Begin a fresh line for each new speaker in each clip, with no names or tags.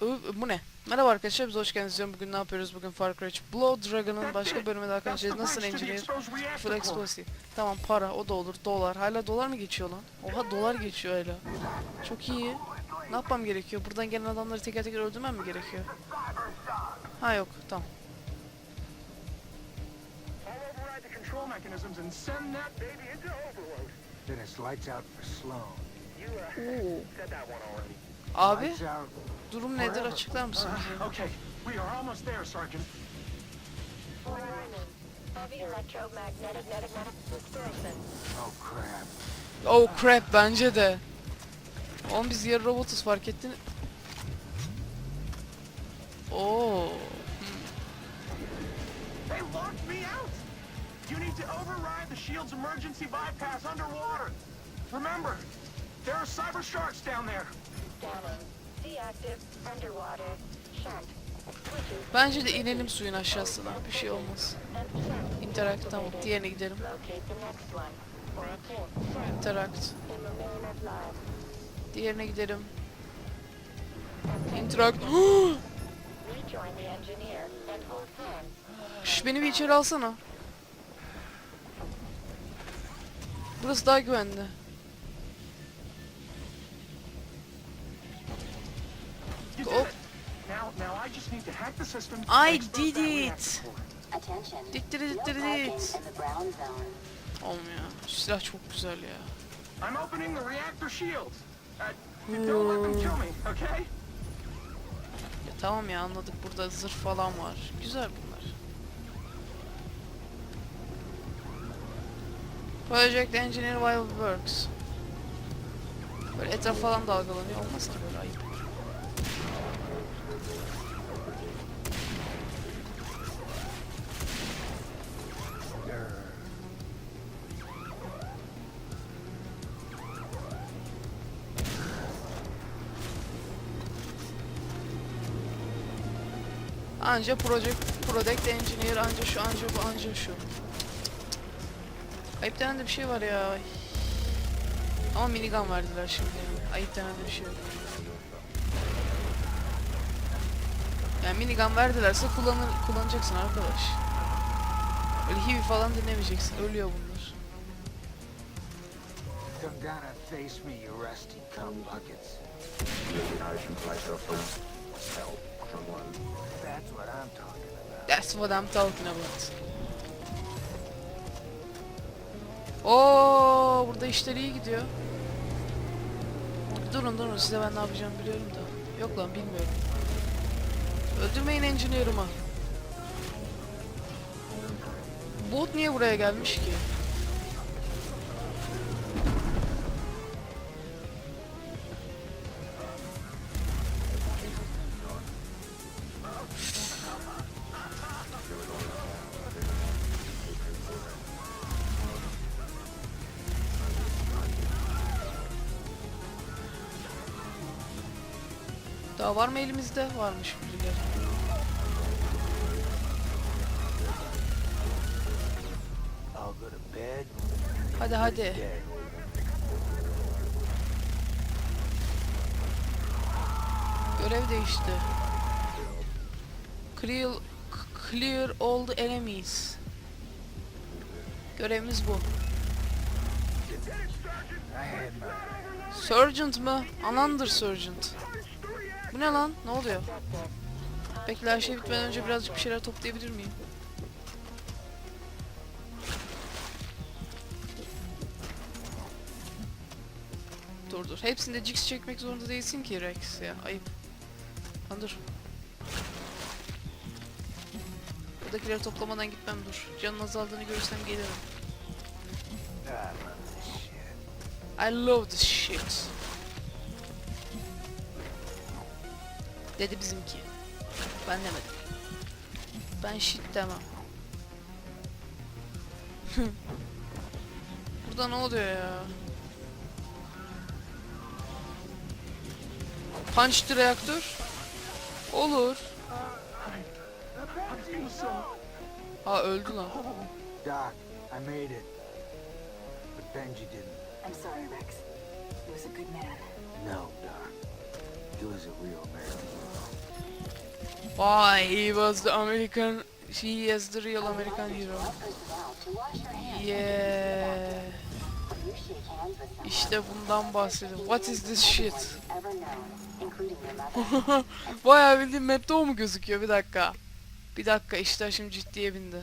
Ö- bu ne? Merhaba arkadaşlar biz hoş geldiniz diyorum. Bugün ne yapıyoruz? Bugün Far Cry 3 Blood Dragon'ın başka daha karşınızdayız. Nasıl engineer? Full explosive. Tamam para o da olur. Dolar. Hala dolar mı geçiyor lan? Oha dolar geçiyor hala. Çok iyi. Ne yapmam gerekiyor? Buradan gelen adamları teker teker öldürmem mi gerekiyor? Ha yok tamam.
Already.
Abi. Durum nedir açıklar mısın bize?
Okay, we are almost there, Sergeant.
Oh crap.
Oh crap bence de. Oğlum biz yarı robotuz fark ettin. Oo.
They locked me out. You need to override the shield's emergency bypass underwater. Remember, there are cyber sharks down there.
Bence de inelim suyun aşağısına. Bir şey olmaz. Interact tamam. Diğerine gidelim. Interact. Diğerine gidelim. Interact. Şş beni bir içeri alsana. Burası daha güvenli.
Expose
did it. dittiri
parking
dit. Şu silah çok güzel ya.
I'm opening the reactor shields. Uh, don't let them kill me, okay?
Ya tamam ya anladık burada zırh falan var. Güzel bunlar. Project Engineer While Works. Böyle etraf falan dalgalanıyor. Olmaz ki böyle ayıp. Anca Project Product Engineer anca şu anca bu anca şu. Ayıp denen de bir şey var ya. Ama minigun verdiler şimdi yani. Ayıp denen de bir şey yok. Yani minigun verdilerse kullanır, kullanacaksın arkadaş. Öyle hivi falan dinlemeyeceksin. Ölüyor bunlar.
Come down and face me, you rusty cum buckets. That's what I'm talking about.
That's what I'm talking about. Oo, burada işler iyi gidiyor. Durun durun size ben ne yapacağım biliyorum da. Yok lan bilmiyorum. Öldürmeyin engineer'ımı. Bot niye buraya gelmiş ki? Daha var mı elimizde? Varmış birileri. Hadi hadi. Görev değişti. Clear, clear all the enemies. Görevimiz bu. Sergeant mı? Anandır Sergeant. Bu ne lan? Ne oluyor? Bekle her şey bitmeden önce birazcık bir şeyler toplayabilir miyim? Dur dur. Hepsinde Jix çekmek zorunda değilsin ki Rex ya. Ayıp. Lan dur. Buradakileri toplamadan gitmem dur. Canın azaldığını görürsem gelirim.
I love this shit.
Dedi bizimki. Ben demedim. Ben shit demem. Burada ne oluyor ya? Punch the reaktör. Olur. Ha öldü lan.
Doc, I made it. But Benji didn't.
I'm sorry, Rex. He was a good man.
No,
Why he was the American he is the real American hero. Yeah. İşte bundan bahsediyorum. What is this shit? Bayağı bildiğin map'te o mu gözüküyor? Bir dakika. Bir dakika işte şimdi ciddiye bindi.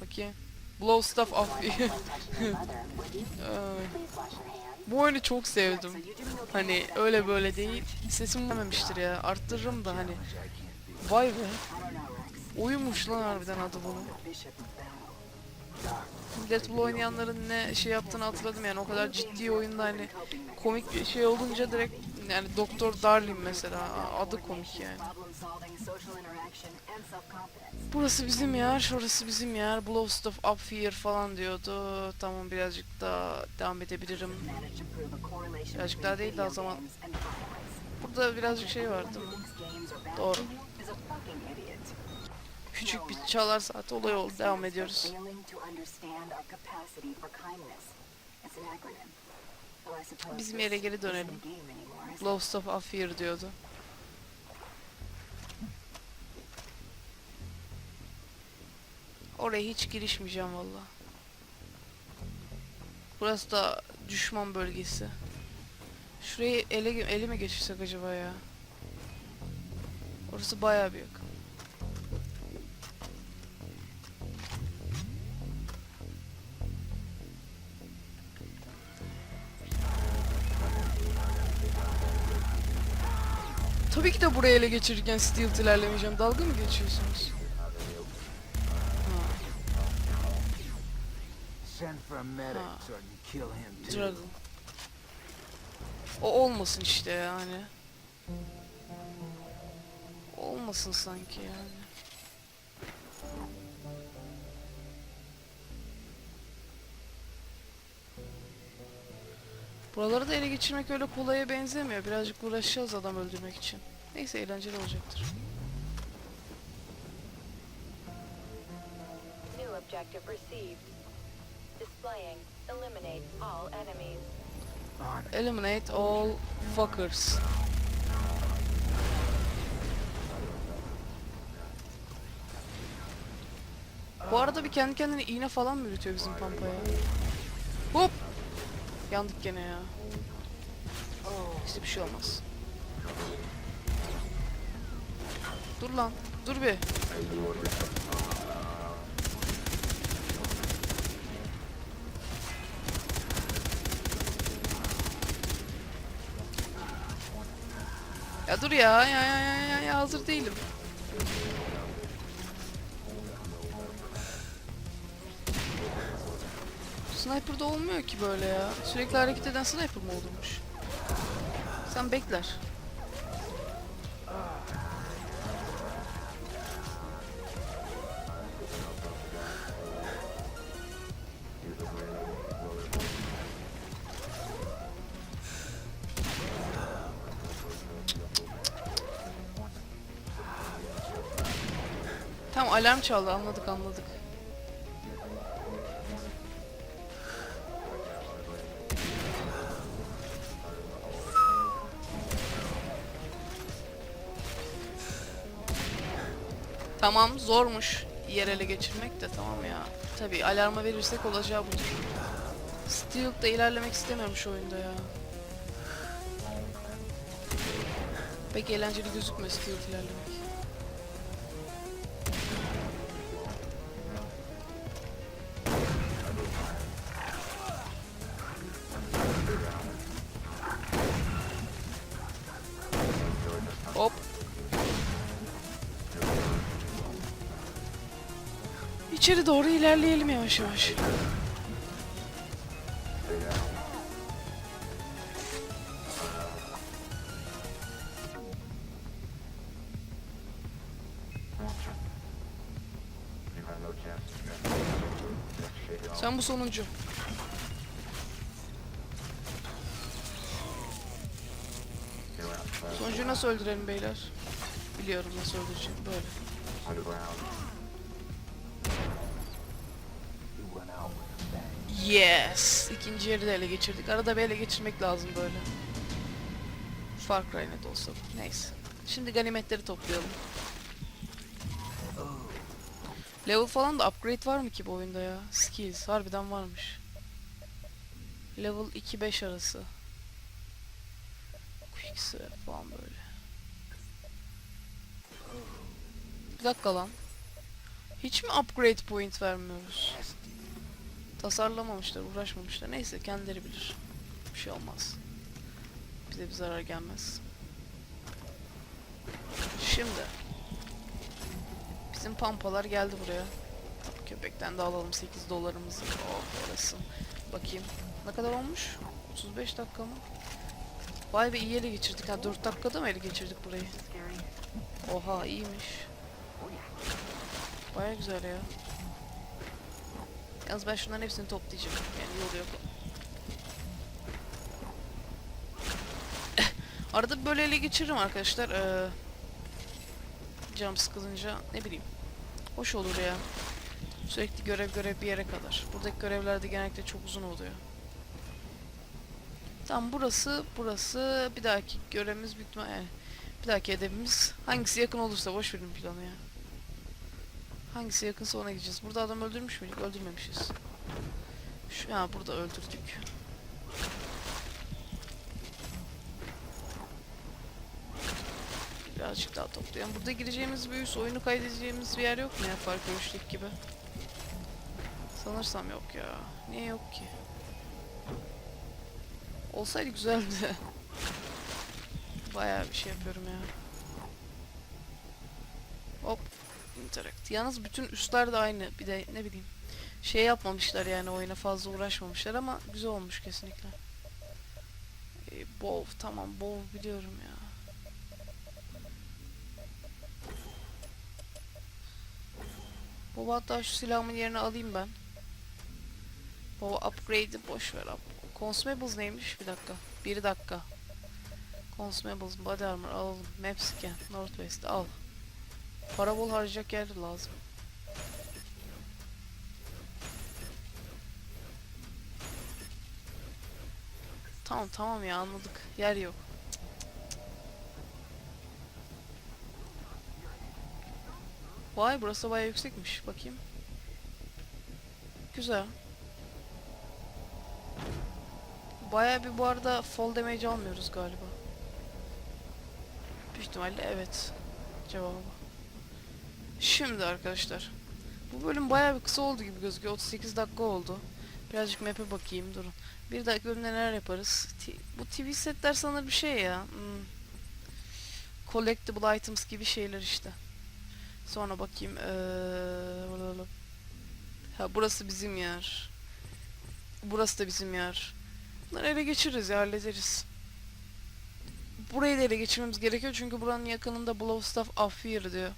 Bakayım. Blow stuff off. Bu oyunu çok sevdim. Hani öyle böyle değil. Sesim gelmemiştir ya. Arttırırım da hani. Vay be. Oyunmuş lan harbiden adı bunun. Millet bu oynayanların ne şey yaptığını hatırladım yani o kadar ciddi oyunda hani komik bir şey olunca direkt yani Doktor Darling mesela adı komik yani. Burası bizim yer, şurası bizim yer. Blow stuff up here falan diyordu. Tamam birazcık daha devam edebilirim. Birazcık daha değil daha zaman. Burada birazcık şey var değil mi? Doğru. Küçük bir çalar saat olay oldu. Devam ediyoruz. Bizim yere geri dönelim. Stuff up here diyordu. Oraya hiç girişmeyeceğim valla. Burası da düşman bölgesi. Şurayı ele, mi geçirsek acaba ya? Orası bayağı büyük. Tabii ki de buraya ele geçirirken stealth ilerlemeyeceğim. Dalga mı geçiyorsunuz? Dragon. O olmasın işte yani. Olmasın sanki yani. Buraları da ele geçirmek öyle kolaya benzemiyor. Birazcık uğraşacağız adam öldürmek için. Neyse eğlenceli olacaktır.
New objective received. Displaying. Eliminate all enemies.
On it.
Eliminate all fuckers. Bu arada bir kendi kendine iğne falan mı üretiyor bizim pampa ya? Hop! Yandık gene ya. İşte bir şey olmaz. Dur lan. Dur bir. Ya dur. Ya ya ya ya, ya hazır değilim. Sniper'da olmuyor ki böyle ya. Sürekli hareket eden sniper mı olurmuş? Sen bekler. Tamam alarm çaldı anladık anladık. Tamam zormuş yer ele geçirmek de tamam ya. Tabi alarma verirsek olacağı budur. Stealth'da ilerlemek istemiyorum şu oyunda ya. Pek eğlenceli gözükmüyor Stealth ilerlemek. Doğru ilerleyelim yavaş yavaş. Sen bu sonuncu. Sonuncuyu nasıl öldürelim beyler? Biliyorum nasıl öldüreceğim. Böyle. Yes. İkinci yeri de ele geçirdik. Arada bir ele geçirmek lazım böyle. Far Cry ne de olsa. Neyse. Şimdi ganimetleri toplayalım. Level falan da upgrade var mı ki bu oyunda ya? Skills harbiden varmış. Level 2-5 arası. Quick swap falan böyle. Bir dakika lan. Hiç mi upgrade point vermiyoruz? Tasarlamamışlar, uğraşmamışlar. Neyse kendileri bilir. Bir şey olmaz. Bize bir zarar gelmez. Şimdi. Bizim pampalar geldi buraya. Köpekten de alalım 8 dolarımızı. Oh yarasın. Bakayım. Ne kadar olmuş? 35 dakika mı? Vay be iyi ele geçirdik ha. 4 dakikada mı ele geçirdik burayı? Oha iyiymiş. Baya güzel ya. Yalnız ben şunların hepsini toplayacağım. Yani yolu yok. Arada böyle ele geçiririm arkadaşlar. Ee, canım sıkılınca ne bileyim. Hoş olur ya. Sürekli görev görev bir yere kadar. Buradaki görevler de genellikle çok uzun oluyor. Tamam burası, burası bir dahaki görevimiz ihtimal- yani bir dahaki hedefimiz hangisi yakın olursa boş verin planı ya. Hangisi yakınsa ona gideceğiz. Burada adam öldürmüş müydük? Öldürmemişiz. Şu ha burada öldürdük. Birazcık daha toplayalım. Burada gireceğimiz bir üst oyunu kaydedeceğimiz bir yer yok mu ya Far Cry 3'teki gibi? Sanırsam yok ya. Niye yok ki? Olsaydı güzeldi. Bayağı bir şey yapıyorum ya. Interact. Yalnız bütün üstler de aynı. Bir de ne bileyim. Şey yapmamışlar yani oyuna fazla uğraşmamışlar ama güzel olmuş kesinlikle. Ee, Bow tamam Bow biliyorum ya. Baba hatta şu silahımın yerine alayım ben. Baba upgrade'i boş ver. Up. Consumables neymiş? Bir dakika. Bir dakika. Consumables, body armor alalım. Map scan, Northwest al. Para bol harcayacak yer lazım. Tamam tamam ya anladık. Yer yok. Vay burası bayağı yüksekmiş. Bakayım. Güzel. Bayağı bir bu arada fall damage almıyoruz galiba. Büyük ihtimalle evet. Cevabı. Şimdi arkadaşlar. Bu bölüm bayağı bir kısa oldu gibi gözüküyor. 38 dakika oldu. Birazcık map'e bakayım durun. Bir dahaki bölümde neler yaparız? T- bu TV setler sanır bir şey ya. Hmm. Collectible items gibi şeyler işte. Sonra bakayım. Ee, ha burası bizim yer. Burası da bizim yer. Bunları ele geçiririz ya hallederiz. Burayı da ele geçirmemiz gerekiyor çünkü buranın yakınında Blowstaff Afir diyor.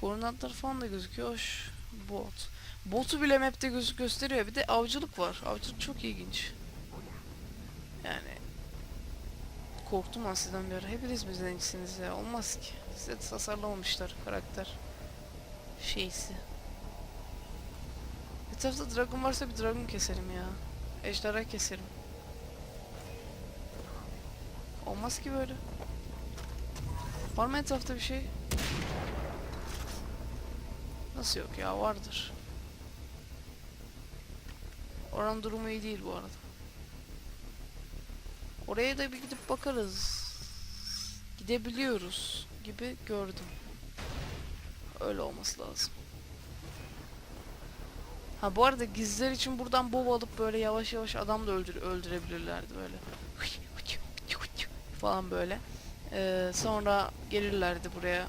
Koordinatlar falan da gözüküyor. Hoş. Bot. Botu bile map'te gözük gösteriyor. Bir de avcılık var. Avcılık çok ilginç. Yani korktum sizden bir ara. Hepiniz bizden iyisiniz ya. Olmaz ki. Size tasarlamamışlar karakter. Şeysi. Etrafta dragon varsa bir dragon keserim ya. Ejderha keserim. Olmaz ki böyle. Var mı etrafta bir şey? Nasıl yok ya vardır. Oranın durumu iyi değil bu arada. Oraya da bir gidip bakarız. Gidebiliyoruz gibi gördüm. Öyle olması lazım. Ha bu arada gizler için buradan bov alıp böyle yavaş yavaş adam da öldür öldürebilirlerdi böyle. falan böyle. Ee, sonra gelirlerdi buraya.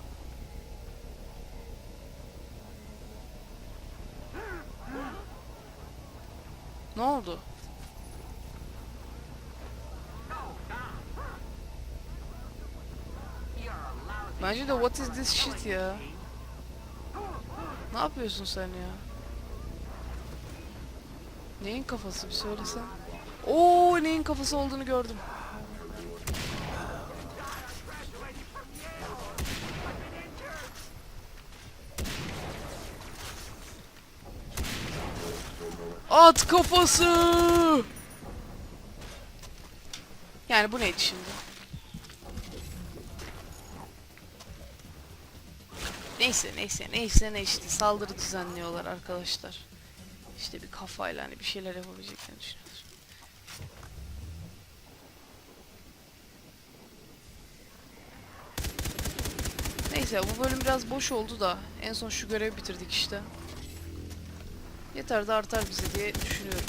Ne oldu? Bence de what is this shit ya? Ne yapıyorsun sen ya? Neyin kafası bir söylesen. Oo neyin kafası olduğunu gördüm. At kafası! Yani bu neydi şimdi? Neyse neyse neyse ne işte saldırı düzenliyorlar arkadaşlar. İşte bir kafayla hani bir şeyler yapabileceklerini düşünüyorlar. Neyse bu bölüm biraz boş oldu da en son şu görevi bitirdik işte. Yeter de artar bize diye düşünüyorum.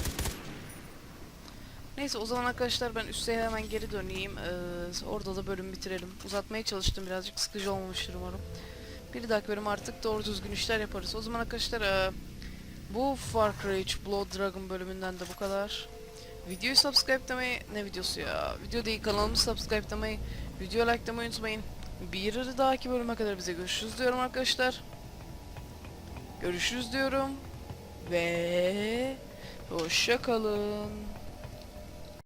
Neyse o zaman arkadaşlar ben üste hemen geri döneyim. Ee, orada da bölüm bitirelim. Uzatmaya çalıştım birazcık sıkıcı olmamıştır umarım. Bir dahaki bölüm artık doğru düzgün işler yaparız. O zaman arkadaşlar ee, bu Far Cry 3 Blood Dragon bölümünden de bu kadar. Videoyu subscribe demeyi, ne videosu ya? Video değil kanalımı subscribe demeyi, video like demeyi unutmayın. Bir dahaki bölüme kadar bize görüşürüz diyorum arkadaşlar. Görüşürüz diyorum. Ve hoşça kalın.